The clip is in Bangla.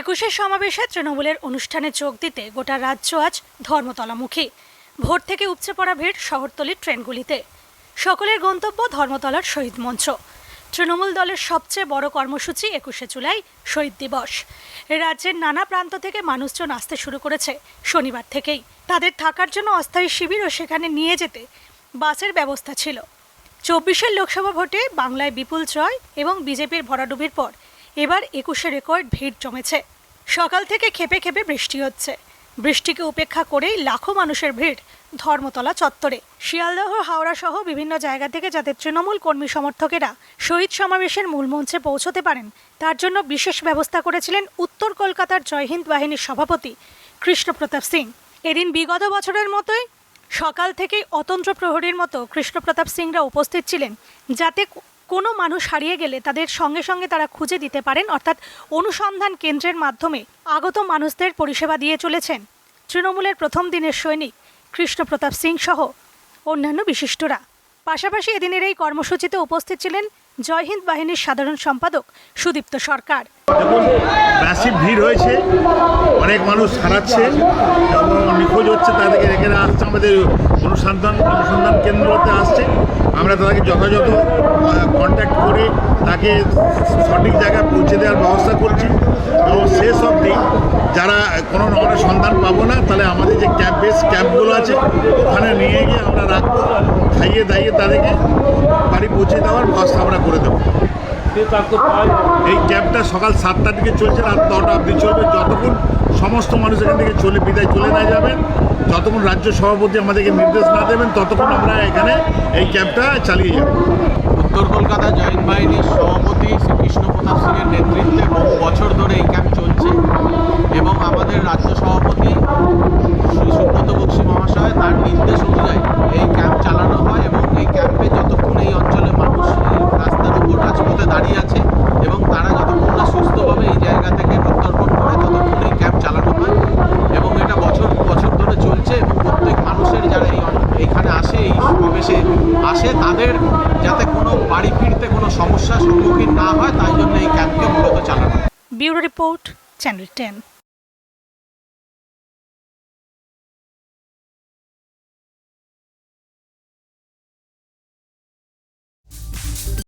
একুশের সমাবেশে তৃণমূলের অনুষ্ঠানে যোগ দিতে গোটা রাজ্য আজ ধর্মতলামুখী। ভোর থেকে উপচে পড়া ভিড় শহরতলির ট্রেনগুলিতে। সকলের গন্তব্য ধর্মতলার শহীদ মঞ্চ। তৃণমূল দলের সবচেয়ে বড় কর্মসূচি একুশে জুলাই শহীদ দিবস। রাজ্যের নানা প্রান্ত থেকে মানুষজন আসতে শুরু করেছে শনিবার থেকেই। তাদের থাকার জন্য অস্থায়ী শিবিরও সেখানে নিয়ে যেতে বাসের ব্যবস্থা ছিল। চব্বিশের লোকসভা ভোটে বাংলায় বিপুল জয় এবং বিজেপির ভরাডুবির পর এবার একুশে রেকর্ড ভিড় জমেছে। সকাল থেকে খেপে খেপে বৃষ্টি হচ্ছে। বৃষ্টিকে উপেক্ষা করেই লাখো মানুষের ভিড় ধর্মতলা চত্বরে। শিয়ালদহ, হাওড়া সহ বিভিন্ন জায়গা থেকে যাতে তৃণমূল কর্মী সমর্থকেরা শহীদ সমাবেশের মূল মঞ্চে পৌঁছতে পারেন, তার জন্য বিশেষ ব্যবস্থা করেছিলেন উত্তর কলকাতার জয়হিন্দ বাহিনীর সভাপতি কৃষ্ণপ্রতাপ সিং। এদিন বিগত বছরের মতোই সকাল থেকেই অতন্ত্র প্রহরীর মতো কৃষ্ণপ্রতাপ সিংরা উপস্থিত ছিলেন, যাতে কোনো মানুষ হারিয়ে গেলে তাদের সঙ্গে সঙ্গে তারা খুঁজে দিতে পারেন, অর্থাৎ অনুসন্ধান কেন্দ্রের মাধ্যমে আগত মানুষদের পরিষেবা দিয়ে চলেছেন। তৃণমূলের প্রথম দিনের সৈনিক কৃষ্ণপ্রতাপ সিং সহ অন্যান্য বিশিষ্টরা। পাশাপাশি এদিনের এই কর্মসূচিতে উপস্থিত ছিলেন জয়হিন্দ বাহিনীর সাধারণ সম্পাদক সুদীপ্ত সরকার। ম্যাসিভ ভিড় হয়েছে, অনেক মানুষ হারাচ্ছে, এবং নিখোঁজ হচ্ছে তাদেরকে এখানে আসছে, আমাদের অনুসন্ধান অনুসন্ধান কেন্দ্রতে আসছে। আমরা তাদেরকে যথাযথ কন্ট্যাক্ট করে তাকে সঠিক জায়গায় পৌঁছে দেওয়ার ব্যবস্থা করছি। এবং শেষ অবধি যারা কোনো আমরা সন্ধান পাবো না, তাহলে আমাদের যে ক্যাম্প বেস, ক্যাম্পগুলো আছে, ওখানে নিয়ে গিয়ে আমরা রাখব, খাইয়ে দাইয়ে তাদেরকে বাড়ি পৌঁছে দেওয়ার ব্যবস্থা আমরা করে দেবো এই ক্যাবটা সকাল সাতটার দিকে চলছে রাত নটা অবধি চলবে। যতক্ষণ সমস্ত মানুষ এখান থেকে চলে বিদায় চলে না যাবেন যতক্ষণ রাজ্য সভাপতি আমাদেরকে নির্দেশ না দেবেন ততক্ষণ আমরা এখানে এই ক্যাবটা চালিয়ে যাব। উত্তর কলকাতা জয়েন্ট বাহিনীর সভাপতি শ্রী কৃষ্ণ প্রতাপ সিংয়ের নেতৃত্বে বহু বছর ধরে এই ক্যাম্প চলছে এবং আমাদের রাজ্য সভাপতি শ্রী সুব্রত বক্সী মহাশয় তার নির্দেশ অনুযায়ী এই ক্যাম্প চালানো হয় এবং এই ক্যাম্পে যতক্ষণ এই অঞ্চলের মানুষ এই রাস্তার উপর রাজপথে দাঁড়িয়ে আছে এবং তারা যতক্ষণ না সুস্থভাবে এই জায়গা থেকে প্রত্যর্পণ করে ততক্ষণ এই ক্যাম্প চালানো হয় এবং এটা বছর বছর ধরে চলছে এবং প্রত্যেক মানুষের যারা এই অন- এইখানে আসে এই সমাবেশে আসে তাদের যাতে কোনো বাড়ি ফিরতে কোনো সমস্যার সম্মুখীন না হয়, তাই জন্য এই ক্যাম্পকে মূলত চালানো। Bureau report, channel ten